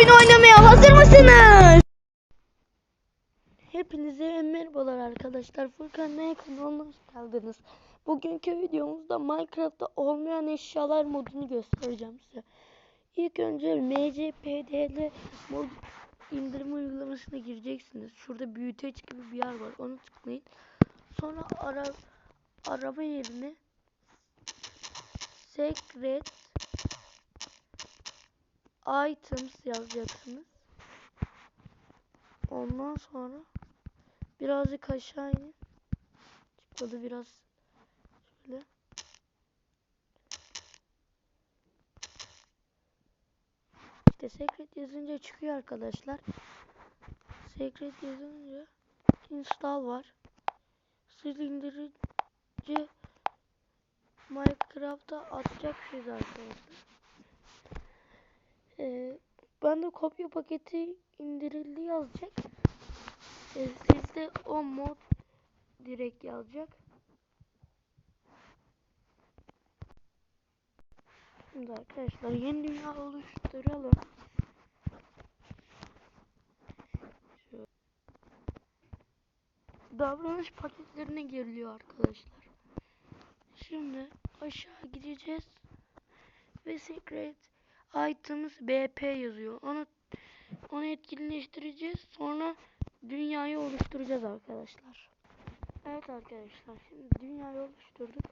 oyun oynamaya hazır mısınız? Hepinize merhabalar arkadaşlar. Furkan Ne kanalına hoş geldiniz. Bugünkü videomuzda Minecraft'ta olmayan eşyalar modunu göstereceğim size. İlk önce MCPDL mod indirme uygulamasına gireceksiniz. Şurada büyüteç gibi bir yer var. Onu tıklayın. Sonra ara, arama yerine Secret items yazacaksınız. Ondan sonra birazcık aşağı inin. Çıkmadı biraz şöyle. İşte secret yazınca çıkıyor arkadaşlar. Secret yazınca install var. Siz indirici Minecraft'a atacaksınız arkadaşlar. Ee, ben de kopya paketi indirildi yazacak. Ee, sizde o mod direkt yazacak. Şimdi arkadaşlar yeni dünya oluşturalım. Davranış paketlerine giriliyor arkadaşlar. Şimdi aşağı gideceğiz ve secret items BP yazıyor. Onu onu etkinleştireceğiz. Sonra dünyayı oluşturacağız arkadaşlar. Evet arkadaşlar şimdi dünyayı oluşturduk.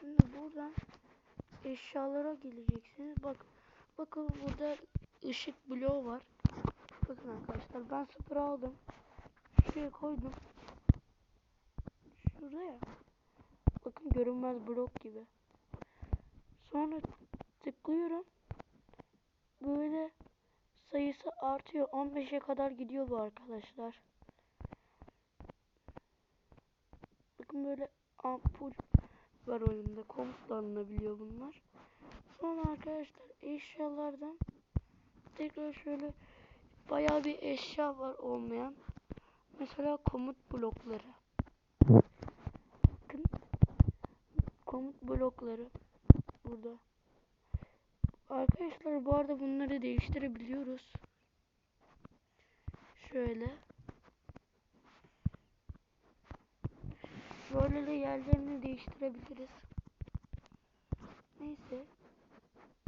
Şimdi buradan eşyalara geleceksiniz. Bak bakın burada ışık bloğu var. Bakın arkadaşlar ben sıfır aldım. Şuraya koydum. Şurada ya. Bakın görünmez blok gibi. Sonra tıklıyorum. Böyle sayısı artıyor. 15'e kadar gidiyor bu arkadaşlar. Bakın böyle ampul var oyunda. Komutla alınabiliyor bunlar. Sonra arkadaşlar eşyalardan tekrar şöyle bayağı bir eşya var olmayan. Mesela komut blokları. Bakın komut blokları burada. Arkadaşlar bu arada bunları değiştirebiliyoruz. Şöyle. Böyle de yerlerini değiştirebiliriz. Neyse.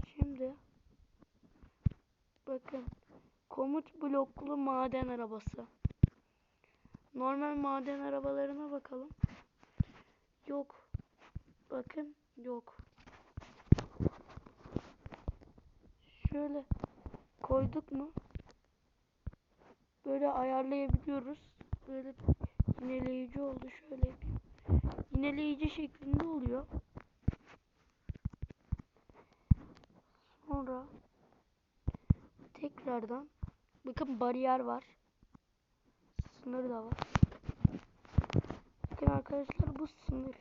Şimdi bakın komut bloklu maden arabası. Normal maden arabalarına bakalım. Yok. Bakın yok. Şöyle koyduk mu? Böyle ayarlayabiliyoruz. Böyle yineleyici oldu. Şöyle yapayım. Yineleyici şeklinde oluyor. Sonra tekrardan bakın bariyer var. Sınır da var. Bakın arkadaşlar bu sınır.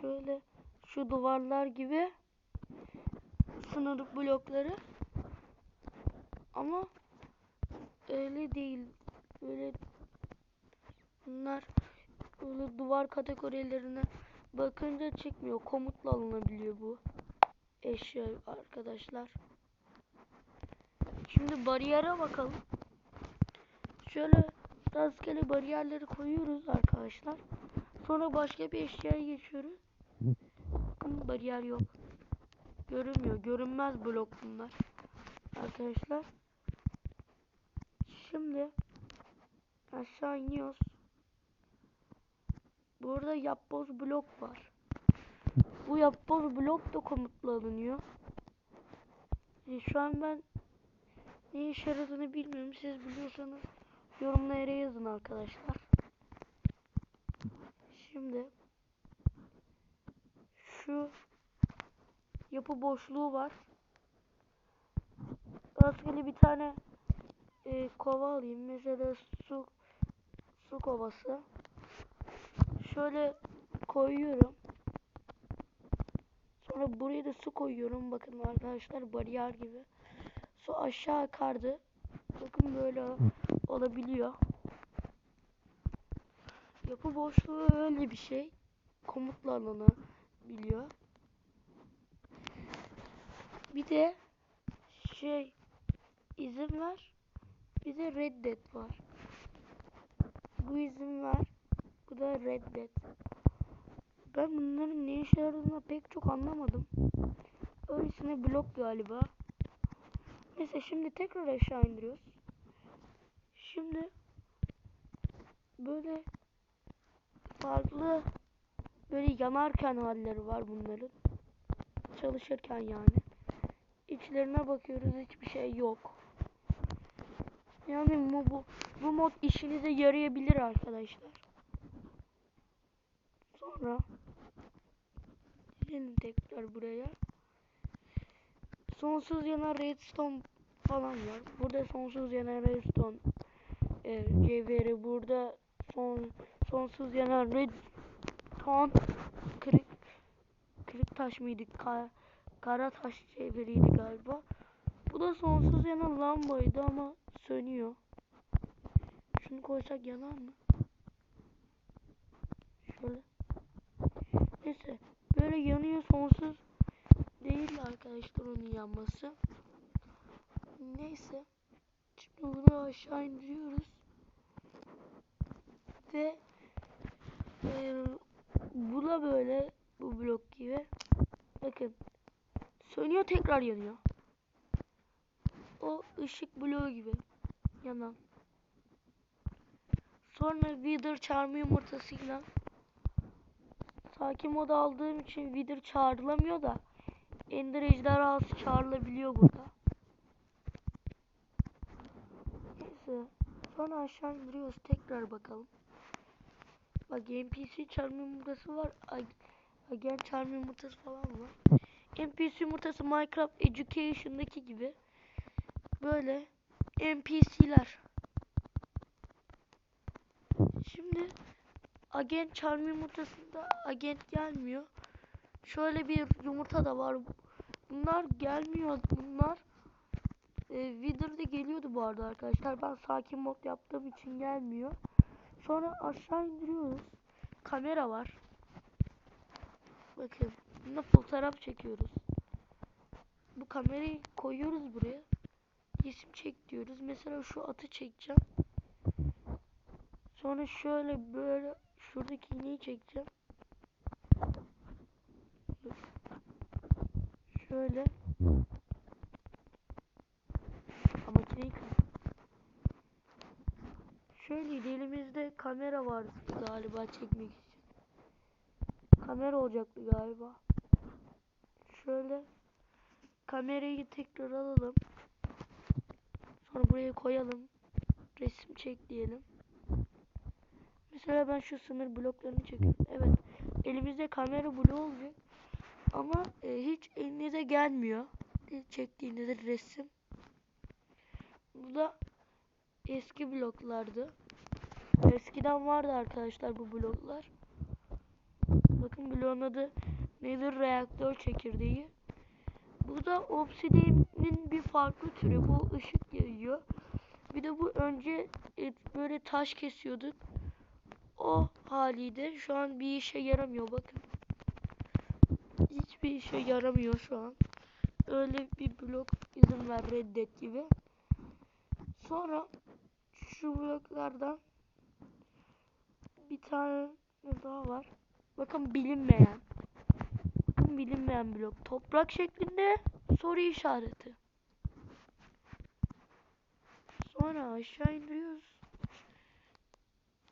Şöyle şu duvarlar gibi sınır blokları. Ama öyle değil. Böyle bunlar böyle duvar kategorilerine bakınca çıkmıyor. Komutla alınabiliyor bu eşya arkadaşlar. Şimdi bariyere bakalım. Şöyle rastgele bariyerleri koyuyoruz arkadaşlar. Sonra başka bir eşyaya geçiyoruz. Bakın bariyer yok görünmüyor. Görünmez blok bunlar. Arkadaşlar. Şimdi aşağı iniyoruz. Burada yapboz blok var. Bu yapboz blok da komutla alınıyor. E, şu an ben ne işe yaradığını bilmiyorum. Siz biliyorsanız yorumlara yazın arkadaşlar. Şimdi şu yapı boşluğu var. Rastgele bir tane e, kova alayım. Mesela su su kovası. Şöyle koyuyorum. Sonra buraya da su koyuyorum. Bakın arkadaşlar bariyer gibi. Su aşağı akardı. Bakın böyle olabiliyor. Yapı boşluğu öyle bir şey. Komutla alınabiliyor. Bir de şey izin ver. Bir de reddet var. Bu izin ver. Bu da reddet. Ben bunların ne işe yaradığını pek çok anlamadım. Öylesine blok galiba. Neyse şimdi tekrar aşağı indiriyoruz. Şimdi böyle farklı böyle yanarken halleri var bunların. Çalışırken yani. İçlerine bakıyoruz hiçbir şey yok. Yani bu, bu, bu mod işinize yarayabilir arkadaşlar. Sonra gelin tekrar buraya. Sonsuz yanan redstone falan var. Burada sonsuz yanan redstone e, cevheri. Burada son sonsuz yanan redstone kırık kırık taş mıydı? Ka, kara taş cevheriydi galiba. Bu da sonsuz yanan lambaydı ama sönüyor. Şunu koysak yanar mı? Şöyle. Neyse. Böyle yanıyor sonsuz değil arkadaşlar onun yanması. Neyse. Şimdi bunu aşağı indiriyoruz. Ve e, bu da böyle bu blok gibi. Bakın. Sönüyor tekrar yanıyor. O ışık bloğu gibi yanan. Sonra Wither çağırma yumurtasıyla sakin moda aldığım için Wither çağrılamıyor da Ender ejderhası çağrılabiliyor burada. Neyse. Sonra aşağı indiriyoruz. Tekrar bakalım. Bak NPC çağırma yumurtası var. Ag- Agent çağırma yumurtası falan var. NPC yumurtası Minecraft Education'daki gibi. Böyle NPC'ler. Şimdi agent çağırma yumurtasında agent gelmiyor. Şöyle bir yumurta da var. Bunlar gelmiyor. Bunlar e, Wither'da geliyordu bu arada arkadaşlar. Ben sakin mod yaptığım için gelmiyor. Sonra aşağı indiriyoruz. Kamera var. Bakın. Bunda fotoğraf çekiyoruz. Bu kamerayı koyuyoruz buraya. Resim çek diyoruz. Mesela şu atı çekeceğim. Sonra şöyle böyle şuradaki iğneyi çekeceğim. Şöyle. Ha, makineyi. Şöyle elimizde kamera var galiba çekmek için. Kamera olacaktı galiba. Şöyle kamerayı tekrar alalım. Sonra buraya koyalım. Resim çek diyelim. Mesela ben şu sınır bloklarını çekiyorum. Evet. Elimizde kamera bloğu olacak. Ama e, hiç elinize gelmiyor. İlk çektiğinizde resim. Bu da eski bloklardı. Eskiden vardı arkadaşlar bu bloklar. Bakın bloğun adı nedir? Reaktör çekirdeği. Bu da obsidian'in bir farklı türü. Bu ışık yayıyor. Bir de bu önce e, böyle taş kesiyorduk. O haliydi. Şu an bir işe yaramıyor bakın. Hiçbir işe yaramıyor şu an. Öyle bir blok izin ver reddet gibi. Sonra şu bloklardan bir tane daha var. Bakın bilinmeyen. Bakın bilinmeyen blok. Toprak şeklinde soru işareti. Sonra aşağı indiriyoruz.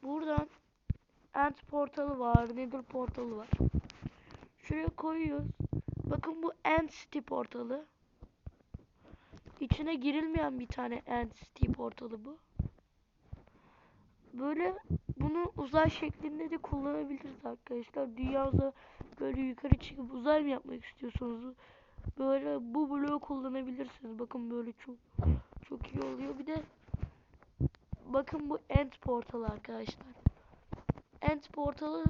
Buradan End portalı var. Nether portalı var. Şuraya koyuyoruz. Bakın bu End City portalı. İçine girilmeyen bir tane End City portalı bu. Böyle bunu uzay şeklinde de kullanabiliriz arkadaşlar. Dünyada böyle yukarı çıkıp uzay mı yapmak istiyorsanız böyle bu bloğu kullanabilirsiniz. Bakın böyle çok çok iyi oluyor. Bir de bakın bu end portalı arkadaşlar. End portalı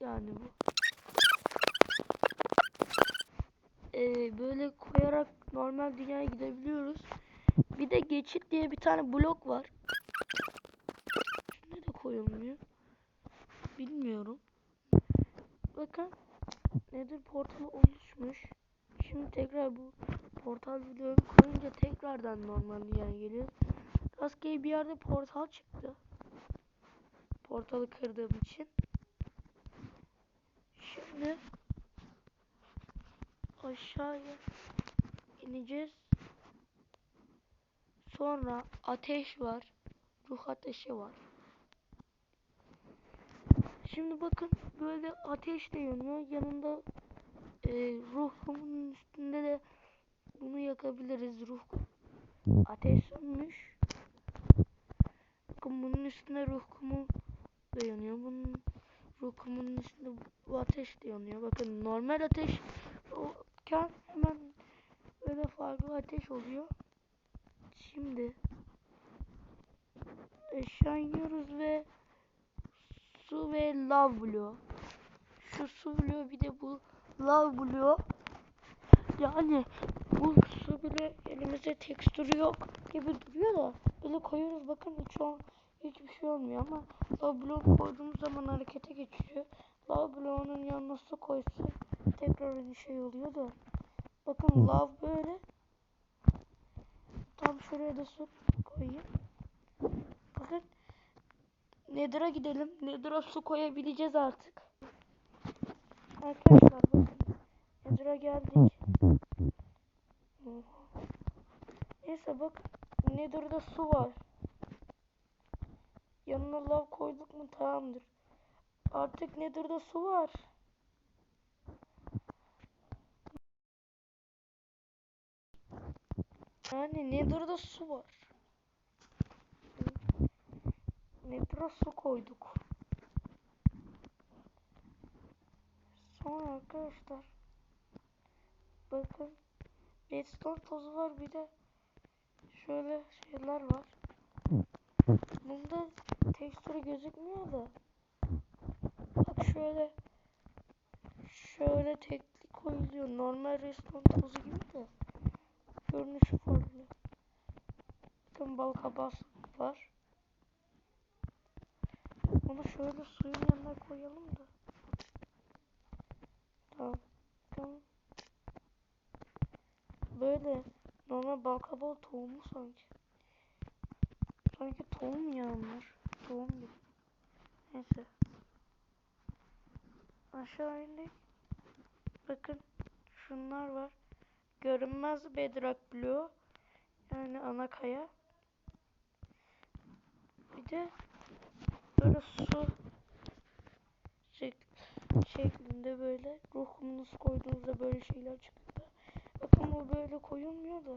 yani bu. Ee, böyle koyarak normal dünyaya gidebiliyoruz. Bir de geçit diye bir tane blok var. Koyulmuyor. Bilmiyorum. Bakın nedir portalı oluşmuş. Şimdi tekrar bu portal videoyu koyunca tekrardan normal yani geliyor. Rastgele bir yerde portal çıktı. Portalı kırdığım için. Şimdi aşağıya ineceğiz. Sonra ateş var. Ruh ateşi var. Şimdi bakın böyle ateş de yanıyor. Yanında e, ruh üstünde de bunu yakabiliriz. Ruh ateş sönmüş. Bakın bunun üstünde ruh kumu da yanıyor. Bunun ruh kumunun üstünde bu ateş de yanıyor. Bakın normal ateş olurken hemen böyle farklı ateş oluyor. Şimdi aşağı iniyoruz ve su ve lav bloğu. Şu su bloğu bir de bu lav bloğu. Yani bu su bile elimizde tekstürü yok gibi duruyor da böyle koyuyoruz bakın hiç ol, hiçbir şey olmuyor ama lav bloğunu koyduğumuz zaman harekete geçiyor. Lav bloğunun yanına su koysa tekrar bir şey oluyor da. Bakın lav böyle. Tam şuraya da su koyayım. Nether'a gidelim. Nether'a su koyabileceğiz artık. Arkadaşlar bakın. Nether'a geldik. Neyse bak. Nether'da su var. Yanına lav koyduk mu tamamdır. Artık Nether'da su var. Yani Nether'da su var. Nether'a su koyduk. Sonra arkadaşlar bakın redstone tozu var bir de şöyle şeyler var. Bunda tekstürü gözükmüyor da bak şöyle şöyle tekli koyuluyor. Normal redstone tozu gibi de görünüşü farklı. Bakın bal kabağı var. Onu şöyle suyun yanına koyalım da. Tamam. Tamam. Böyle normal bal kabağı tohumu sanki. Sanki tohum ya onlar. Tohum gibi. Neyse. Aşağı indik. Bakın şunlar var. Görünmez bedrock bloğu. Yani ana kaya. Bir de su şek şeklinde böyle ruh kumunuzu koyduğunuzda böyle şeyler çıkıyor. Bakın bu böyle koyulmuyor da.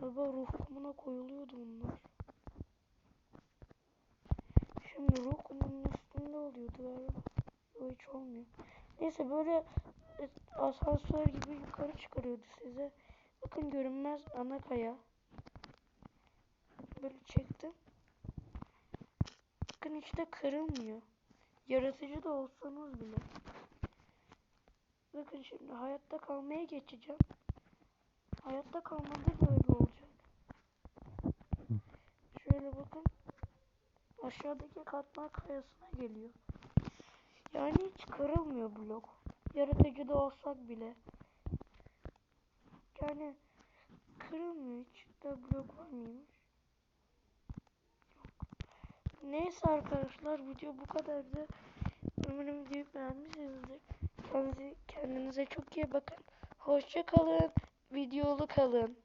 Galiba ruh kumuna koyuluyordu bunlar. Şimdi ruh kumunun üstünde oluyordu galiba. O hiç olmuyor. Neyse böyle e, asansör gibi yukarı çıkarıyordu size. Bakın görünmez ana kaya. Böyle çektim. Bakın hiç de kırılmıyor. Yaratıcı da olsanız bile. Bakın şimdi hayatta kalmaya geçeceğim. Hayatta kalmada da öyle olacak. Şöyle bakın. Aşağıdaki katman kayasına geliyor. Yani hiç kırılmıyor blok. Yaratıcı da olsak bile. Yani kırılmıyor hiç. Da blok var mıymış? Neyse arkadaşlar video bu kadardı. Umarım videoyu beğenmişsinizdir. Kendinize, kendinize çok iyi bakın. Hoşça kalın. Videolu kalın.